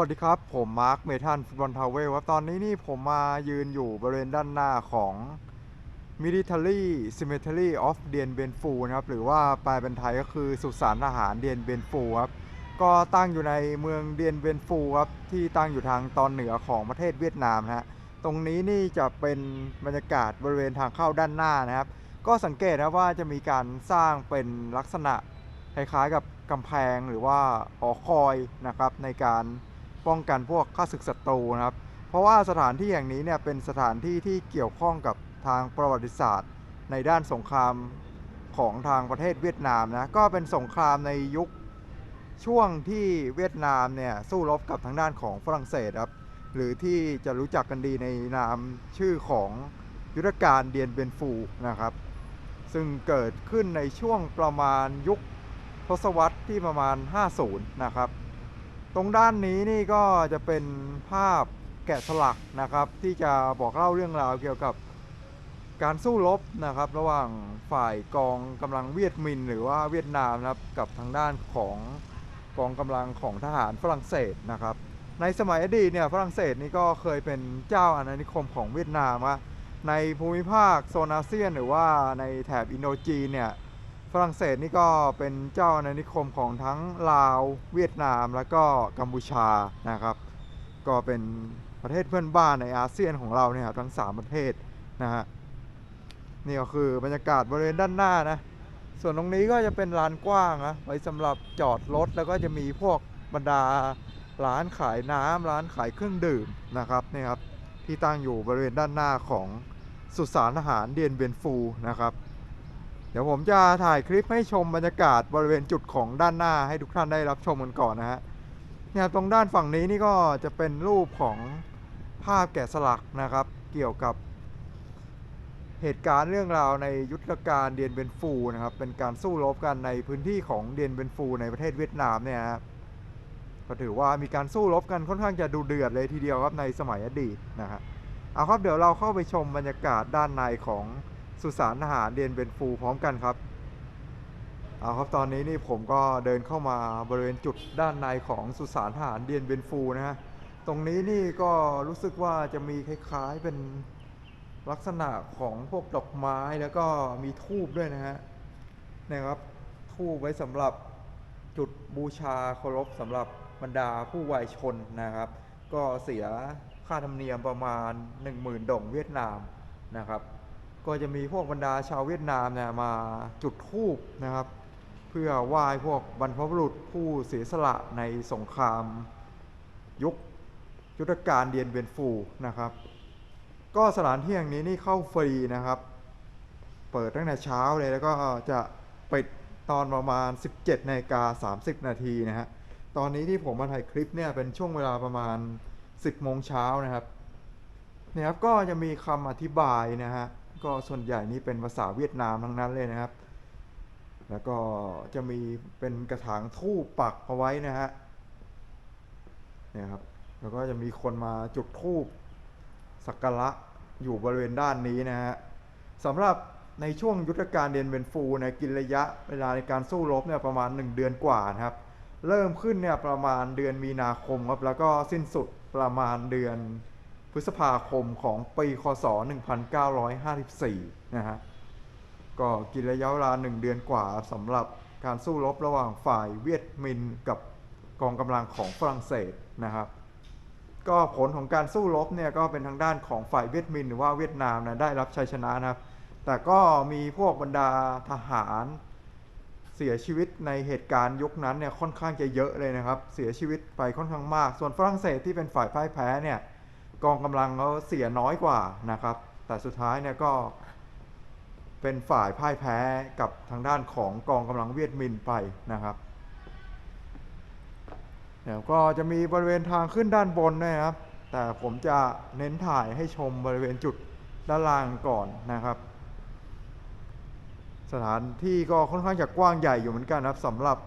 วัสดีครับ ผมมาร์คเมทันฟุตบอลทาวเวลครับ ตอนนี้นี่ผมมายืนอยู่บริเวณด้านหน้าของ Military Cemetery of เดียนเบนฟูนะครับ หรือว่าแปลเป็นไทยก็คือสุสานทหารเดียนเบนฟูครับ ก็ตั้งอยู่ในเมืองเดียนเบนฟูครับ ที่ตั้งอยู่ทางตอนเหนือของประเทศเวียดนามนะฮะ ตรงนี้นี่จะเป็นบรรยากาศบริเวณทางเข้าด้านหน้านะครับ ก็สังเกตนะว่าจะมีการสร้างเป็นลักษณะคล้ายๆกับกำแพงหรือว่าหอคอยนะครับในการ ป้องกันพวกข้าศึกศัตรูนะครับ เพราะว่าสถานที่แห่งนี้เนี่ยเป็นสถานที่ที่เกี่ยวข้องกับทางประวัติศาสตร์ ในด้านสงครามของทางประเทศเวียดนามนะก็เป็นสงครามในยุคช่วงที่เวียดนามเนี่ยสู้รบกับทางด้านของฝรั่งเศสครับหรือที่จะรู้จักกันดีในนามชื่อของยุทธการเดียนเบนฟูนะครับ ซึ่งเกิดขึ้นในช่วงประมาณยุคทศวรรษที่ประมาณ 50 นะครับ ตรงด้านนี้นี่ก็จะเป็นภาพแกะสลักนะครับ ที่จะบอกเล่าเรื่องราวเกี่ยวกับการสู้รบนะครับ ระหว่างฝ่ายกองกำลังเวียดมิน หรือว่าเวียดนามนะครับกับทางด้านของกองกำลังของทหารฝรั่งเศสนะครับ ในสมัยอดีตเนี่ยฝรั่งเศสนี่ก็เคยเป็นเจ้าอาณานิคมของเวียดนามว่าในภูมิภาคโซนอาเซียน หรือว่าในแถบอินโดจีนเนี่ย ฝรั่งเศสนี่ก็เป็นเจ้าอาณานิคมของทั้งลาวเวียดนามแล้วก็กัมพูชานะครับ ก็เป็นประเทศเพื่อนบ้านในอาเซียนของเราเนี่ยครับทั้ง 3 ประเทศนะฮะนี่ก็คือบรรยากาศบริเวณด้านหน้านะ ส่วนตรงนี้ก็จะเป็นลานกว้างนะไว้สำหรับจอดรถแล้วก็จะมีพวกบรรดาร้านขายน้ำร้านขายเครื่องดื่มนะครับนี่ครับที่ตั้งอยู่บริเวณด้านหน้าของสุสานทหารเดียนเบนฟูนะครับ เดี๋ยวผมจะถ่ายคลิปให้ชมบรรยากาศบริเวณจุดของด้านหน้าให้ทุกท่านได้รับชมกันก่อนนะฮะเนี่ยตรงด้านฝั่งนี้นี่ก็จะเป็นรูปของภาพแกะสลักนะครับ เกี่ยวกับเหตุการณ์เรื่องราวในยุทธการเดียนเบนฟูนะครับ เป็นการสู้รบกันในพื้นที่ของเดียนเบนฟูในประเทศเวียดนามเนี่ยครับก็ถือว่ามีการสู้รบกันค่อนข้างจะดูเดือดเลยทีเดียวครับในสมัยอดีตนะฮะเอาครับเดี๋ยวเราเข้าไปชมบรรยากาศด้านในของ สุสานทหารเดียนเบนฟูพร้อมกันครับเอาครับตอนนี้นี่ผมก็เดินเข้ามาบริเวณจุดด้านในของสุสานทหารเดียนเบนฟูนะฮะตรงนี้นี่ก็รู้สึกว่าจะมีคล้ายๆเป็นลักษณะของพวกดอกไม้แล้วก็มีทูบด้วยนะฮะนะครับทูบไว้สำหรับจุดบูชาเคารพสำหรับบรรดาผู้วัยชนนะครับ ก็เสียค่าธรรมเนียมประมาณ 10,000ดงเวียดนามนะครับ ก็จะมีพวกบรรดาชาวเวียดนามเนี่ยมาจุดธูปนะครับ เพื่อไหว้พวกบรรพบุรุษผู้เสียสละในสงคราม ยุคยุทธการเดียนเบียนฟูนะครับ ก็สถานที่แห่งนี้นี่เข้าฟรีนะครับ เปิดตั้งแต่เช้าเลยแล้วก็จะปิดตอนประมาณ 17นาฬิกา30 นาทีนะฮะตอนนี้ที่ผมมาถ่ายคลิปเนี่ยเป็นช่วงเวลาประมาณ 10โมงเช้านะครับนี่ยครับก็จะมีคำอธิบายนะฮะ ก็ส่วนใหญ่นี่เป็นภาษาเวียดนามทั้งนั้นเลยนะครับ แล้วก็จะมีเป็นกระถางทูปปักเอาไว้นะฮะเนี่ยครับแล้วก็จะมีคนมาจุดธูปสักการะอยู่บริเวณด้านนี้นะฮะสำหรับในช่วงยุทธการเดนเบนฟูเนกินระยะเวลาในการสู้รบเนี่ยประมาณ 1 เดือนกว่านะครับ เริ่มขึ้นเนี่ยประมาณเดือนมีนาคมครับแล้วก็สิ้นสุดประมาณเดือน พฤษภาคมของปีคศ 1954 นะฮะ ก็กินระยะเวลา 1 เดือนกว่าสำหรับการสู้รบระหว่างฝ่ายเวียดมินกับกองกำลังของฝรั่งเศสนะครับ ก็ผลของการสู้รบเนี่ยก็เป็นทางด้านของฝ่ายเวียดมินหรือว่าเวียดนามนะได้รับชัยชนะนะครับ แต่ก็มีพวกบรรดาทหารเสียชีวิตในเหตุการณ์ยุคนั้นเนี่ยค่อนข้างจะเยอะเลยนะครับ เสียชีวิตไปค่อนข้างมาก ส่วนฝรั่งเศสที่เป็นฝ่ายพ่ายแพ้เนี่ย กองกำลังเขาเสียน้อยกว่านะครับ แต่สุดท้ายเนี่ยก็เป็นฝ่ายพ่ายแพ้กับทางด้านของกองกำลังเวียดมินไปนะครับเดี๋ยวก็จะมีบริเวณทางขึ้นด้านบนนะครับ แต่ผมจะเน้นถ่ายให้ชมบริเวณจุดด้านล่างก่อนนะครับ สถานที่ก็ค่อนข้างจะกว้างใหญ่อยู่เหมือนกันครับสำหรับ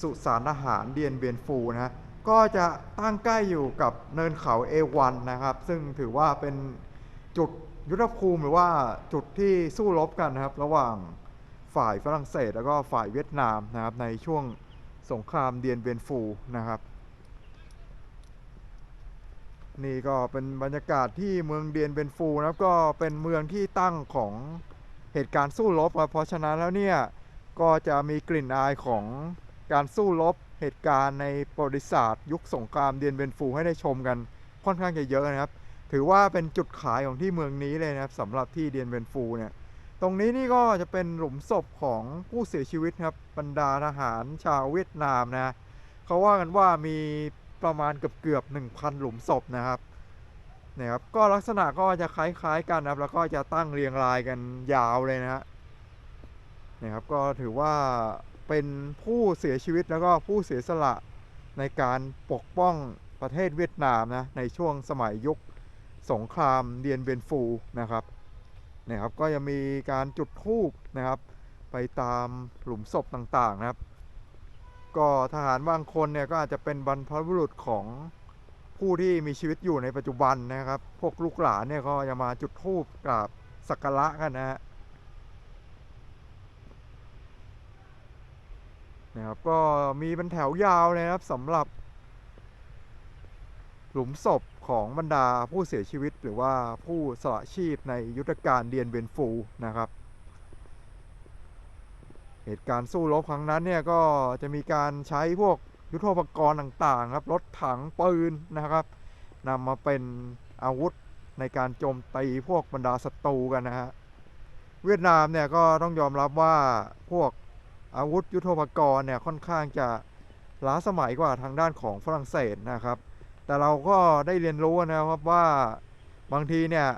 สุสานอาหารเดียนเบียนฟูนะฮะ ก็จะตั้งใกล้อยู่กับเนินเขาเอวันนะครับ ซึ่งถือว่าเป็นจุดยุทธภูมิหรือว่าจุดที่สู้รบกันนะครับ ระหว่างฝ่ายฝรั่งเศส แล้วก็ฝ่ายเวียดนามนะครับ ในช่วงสงครามเดียนเบียนฟูนะครับ นี่ก็เป็นบรรยากาศที่เมืองเดียนเบนฟูนะครับก็เป็นเมืองที่ตั้งของเหตุการณ์สู้รบครับเพราะฉะนั้นแล้วเนี่ยก็จะมีกลิ่นอายของการสู้รบ เหตุการณ์ในประวัติศาสตร์ ยุคสงครามเดียนเบนฟูให้ได้ชมกันค่อนข้างจะเยอะนะครับ ถือว่าเป็นจุดขายของที่เมืองนี้เลยนะครับสำหรับที่เดียนเบนฟูเนี่ยตรงนี้นี่ก็จะเป็นหลุมศพของผู้เสียชีวิตครับบรรดาทหารชาวเวียดนามนะเขาว่ากันว่ามีประมาณเกือบเกือบ1,000 หลุมศพนะครับนี่ยครับก็ลักษณะก็จะคล้ายๆกันนะครับ แล้วก็จะตั้งเรียงรายกันยาวเลยนะฮะนี่ยครับก็ถือว่า เป็นผู้เสียชีวิตแล้วก็ผู้เสียสละในการปกป้องประเทศเวียดนามนะในช่วงสมัยยุคสงครามเดียนเบนฟูนะครับนะครับ ก็จะมีการจุดธูปนะครับ ไปตามหลุมศพต่างๆนะครับ ก็ทหารบางคนเนี่ยก็อาจจะเป็นบรรพบุรุษของผู้ที่มีชีวิตอยู่ในปัจจุบันนะครับ พวกลูกหลานเนี่ยก็จะมาจุดธูปกราบสักการะกันนะฮะ นะครับก็มีเป็นแถวยาวเลยนะครับสำหรับ หลุมศพของบรรดาผู้เสียชีวิตหรือว่าผู้สละชีพในยุทธการเดียนเบนฟูนะครับ เหตุการณ์สู้รบครั้งนั้นเนี่ยก็จะมีการใช้พวกยุทโธปกรณ์ต่างๆครับรถถังปืนนะครับนำมาเป็นอาวุธในการโจมตีพวกบรรดาศัตรูกันนะฮะเวียดนามเนี่ยก็ต้องยอมรับว่าพวก อาวุธยุทโธปกรณ์เนี่ยค่อนข้างจะล้าสมัยกว่าทางด้านของฝรั่งเศสนะครับ แต่เราก็ได้เรียนรู้นะครับว่าบางทีเนี่ย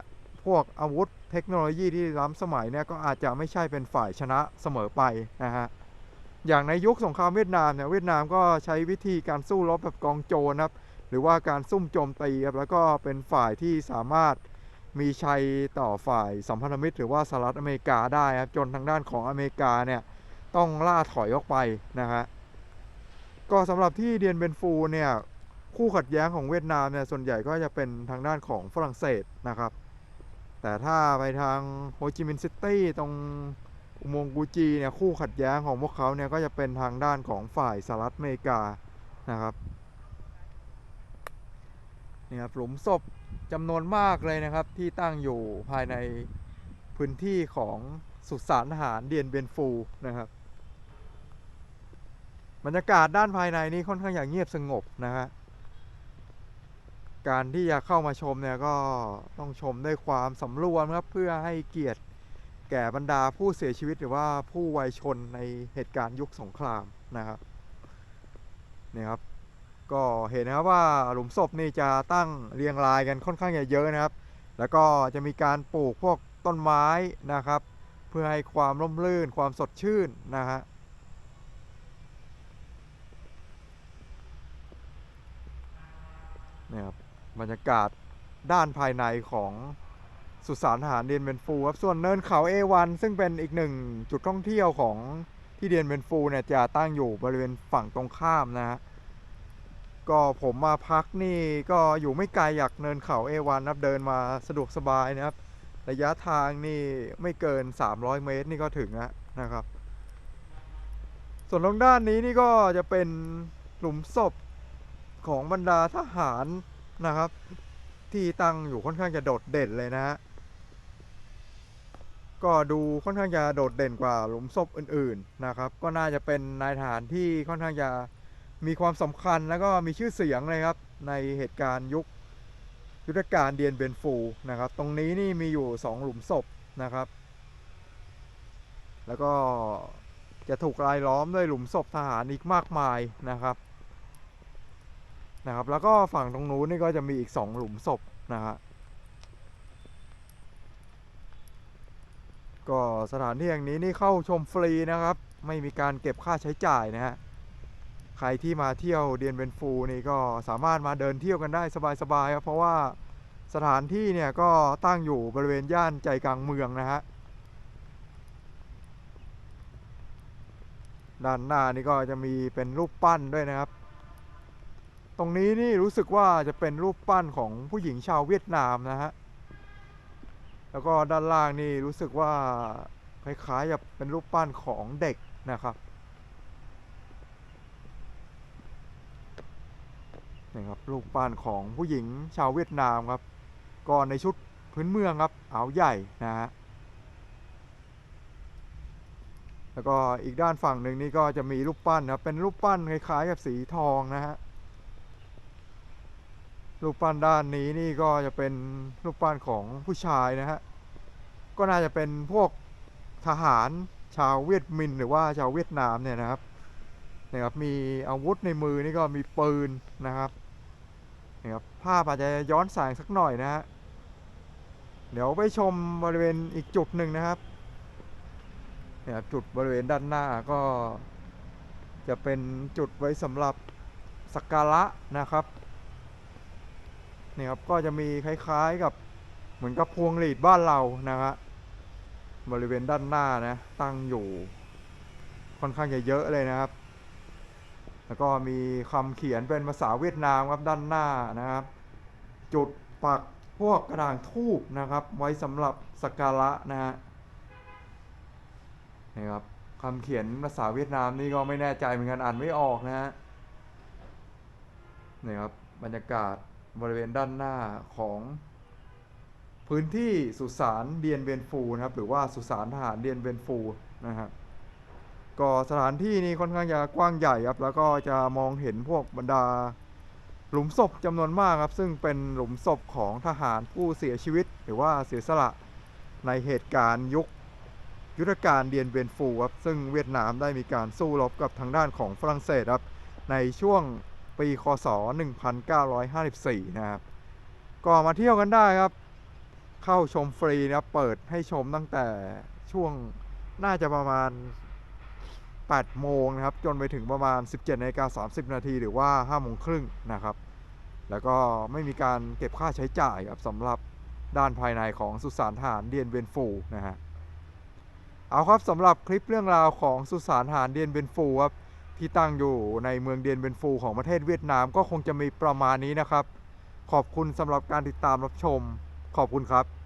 พวกอาวุธเทคโนโลยีที่ล้ำสมัยเนี่ยก็อาจจะไม่ใช่เป็นฝ่ายชนะเสมอไปนะฮะอย่างในยุคสงครามเวียดนามเนี่ยเวียดนามก็ใช้วิธีการสู้รบแบบกองโจรนะครับหรือว่าการซุ่มโจมตีครับแล้วก็เป็นฝ่ายที่สามารถมีชัยต่อฝ่ายสัมพันธมิตร หรือว่าสหรัฐอเมริกาได้ครับจนทางด้านของอเมริกาเนี่ย ต้องล่าถอยออกไปนะฮะก็สำหรับที่เดียนเบนฟูเนี่ยคู่ขัดแย้งของเวียดนามเนี่ยส่วนใหญ่ก็จะเป็นทางด้านของฝรั่งเศสนะครับ แต่ถ้าไปทางโฮจิมินห์ซิตี้ตรงอุโมงค์กูจีเนี่ยคู่ขัดแย้งของพวกเขาเนี่ยก็จะเป็นทางด้านของฝ่ายสหรัฐอเมริกานะครับเนี่ยครับหลุมศพจำนวนมากเลยนะครับที่ตั้งอยู่ภายในพื้นที่ของสุสานทหารเดียนเบนฟูนะครับ บรรยากาศด้านภายในนี่ค่อนข้างอย่างเงียบสงบนะฮะการที่จะเข้ามาชมเนี่ยก็ต้องชมด้วยความสำรวมครับเพื่อให้เกียรติแก่บรรดาผู้เสียชีวิตหรือว่าผู้วัยชนในเหตุการณ์ยุคสงครามนะครับนี่ครับ ก็เห็นนะครับว่าหลุมศพนี่จะตั้งเรียงรายกันค่อนข้างจะเยอะนะครับ แล้วก็จะมีการปลูกพวกต้นไม้นะครับ เพื่อให้ความร่มรื่นความสดชื่นนะฮะ นี่ยครับบรรยากาศด้านภายในของสุสานทหารเดียนเบนฟูครับส่วนเนินเขา A1 ซึ่งเป็นอีกหนึ่งจุดท่องเที่ยวของที่เดียนเบนฟูเนี่ยจะตั้งอยู่บริเวณฝั่งตรงข้ามนะฮะก็ผมมาพักนี่ก็อยู่ไม่ไกลจากเนินเขา A1 นะครับเดินมาสะดวกสบายนะครับ ระยะทางนี่ไม่เกิน 300 เมตรนี่ก็ถึงแล้วนะครับ ส่วนตรงด้านนี้นี่ก็จะเป็นหลุมศพ ของบรรดาทหารนะครับ ที่ตั้งอยู่ค่อนข้างจะโดดเด่นเลยนะฮะก็ดูค่อนข้างจะโดดเด่นกว่าหลุมศพอื่นๆนะครับ ก็น่าจะเป็นนายทหารที่ค่อนข้างจะมีความสำคัญแล้วก็มีชื่อเสียงเลยครับ ในเหตุการณ์ยุคยุทธการเดียนเบนฟูนะครับ ตรงนี้นี่มีอยู่สองหลุมศพนะครับ แล้วก็จะถูกรายล้อมด้วยหลุมศพทหารอีกมากมายนะครับ นะครับ แล้วก็ฝั่งตรงนู้นนี่ก็จะมีอีก 2 หลุมศพนะฮะก็สถานที่แห่งนี้นี่เข้าชมฟรีนะครับ ไม่มีการเก็บค่าใช้จ่ายนะฮะใครที่มาเที่ยวเดียนเบนฟูนี่ก็สามารถมาเดินเที่ยวกันได้สบายๆครับเพราะว่าสถานที่เนี่ยก็ตั้งอยู่บริเวณย่านใจกลางเมืองนะฮะด้านหน้านี่ก็จะมีเป็นรูปปั้นด้วยนะครับ ตรงนี้นี่รู้สึกว่าจะเป็นรูปปั้นของผู้หญิงชาวเวียดนามนะฮะ แล้วก็ด้านล่างนี่รู้สึกว่าคล้ายๆกับเป็นรูปปั้นของเด็กนะครับนะครับรูปปั้นของผู้หญิงชาวเวียดนามครับ ก็ในชุดพื้นเมืองครับเอาใหญ่นะฮะ แล้วก็อีกด้านฝั่งหนึ่งนี่ก็จะมีรูปปั้นนะครับเป็นรูปปั้นคล้ายๆกับสีทองนะฮะ รูปปั้นด้านนี้นี่ก็จะเป็นรูปปั้นของผู้ชายนะฮะ ก็น่าจะเป็นพวกทหารชาวเวียดมินหรือว่าชาวเวียดนามเนี่ยนะครับนะครับมีอาวุธในมือนี่ก็มีปืนนะครับนะครับภาพอาจจะย้อนแสงสักหน่อยนะฮะเดี๋ยวไปชมบริเวณอีกจุดหนึ่งนะครับเนี่ยครับจุดบริเวณด้านหน้าก็จะเป็นจุดไว้สำหรับสักการะนะครับ นี่ครับก็จะมีคล้ายๆกับเหมือนกับพวงหลีดบ้านเรานะฮะบริเวณด้านหน้านะตั้งอยู่ค่อนข้างจะเยอะเลยนะครับ แล้วก็มีคำเขียนเป็นภาษาเวียดนามครับด้านหน้านะครับ จุดปักพวกกระดางทูบนะครับ ไว้สำหรับสักการะนะฮะนี่ครับคำเขียนภาษาเวียดนามนี่ก็ไม่แน่ใจเหมือนกันอ่านไม่ออกนะฮะนี่ครับบรรยากาศ บริเวณด้านหน้าของพื้นที่สุสานเดียนเบียนฟูนะครับ หรือว่าสุสานทหารเดียนเบียนฟูนะครับก็สถานที่นี้ค่อนข้างจะกว้างใหญ่ครับแล้วก็จะมองเห็นพวกบรรดาหลุมศพจำนวนมากครับ ซึ่งเป็นหลุมศพของทหารผู้เสียชีวิต หรือว่าเสียสละในเหตุการณ์ยุคยุทธการเดียนเบียนฟูครับซึ่งเวียดนามได้มีการสู้รบกับทางด้านของฝรั่งเศสครับในช่วง ปีคศ 1954 นะครับ ก็มาเที่ยวกันได้ครับ เข้าชมฟรีนะครับ เปิดให้ชมตั้งแต่ช่วงน่าจะประมาณ 8 โมงนะครับ จนไปถึงประมาณ 17นาฬิกา30 นาทีหรือว่า 5 โมงครึ่งนะครับ แล้วก็ไม่มีการเก็บค่าใช้จ่ายครับสำหรับด้านภายในของสุสานทหารเดียนเบียนฟูนะฮะ เอาครับสำหรับคลิปเรื่องราวของสุสานทหารเดียนเบียนฟูครับ ที่ตั้งอยู่ในเมืองเดียนเบนฟูของประเทศเวียดนามก็คงจะมีประมาณนี้นะครับ ขอบคุณสำหรับการติดตามรับชม ขอบคุณครับ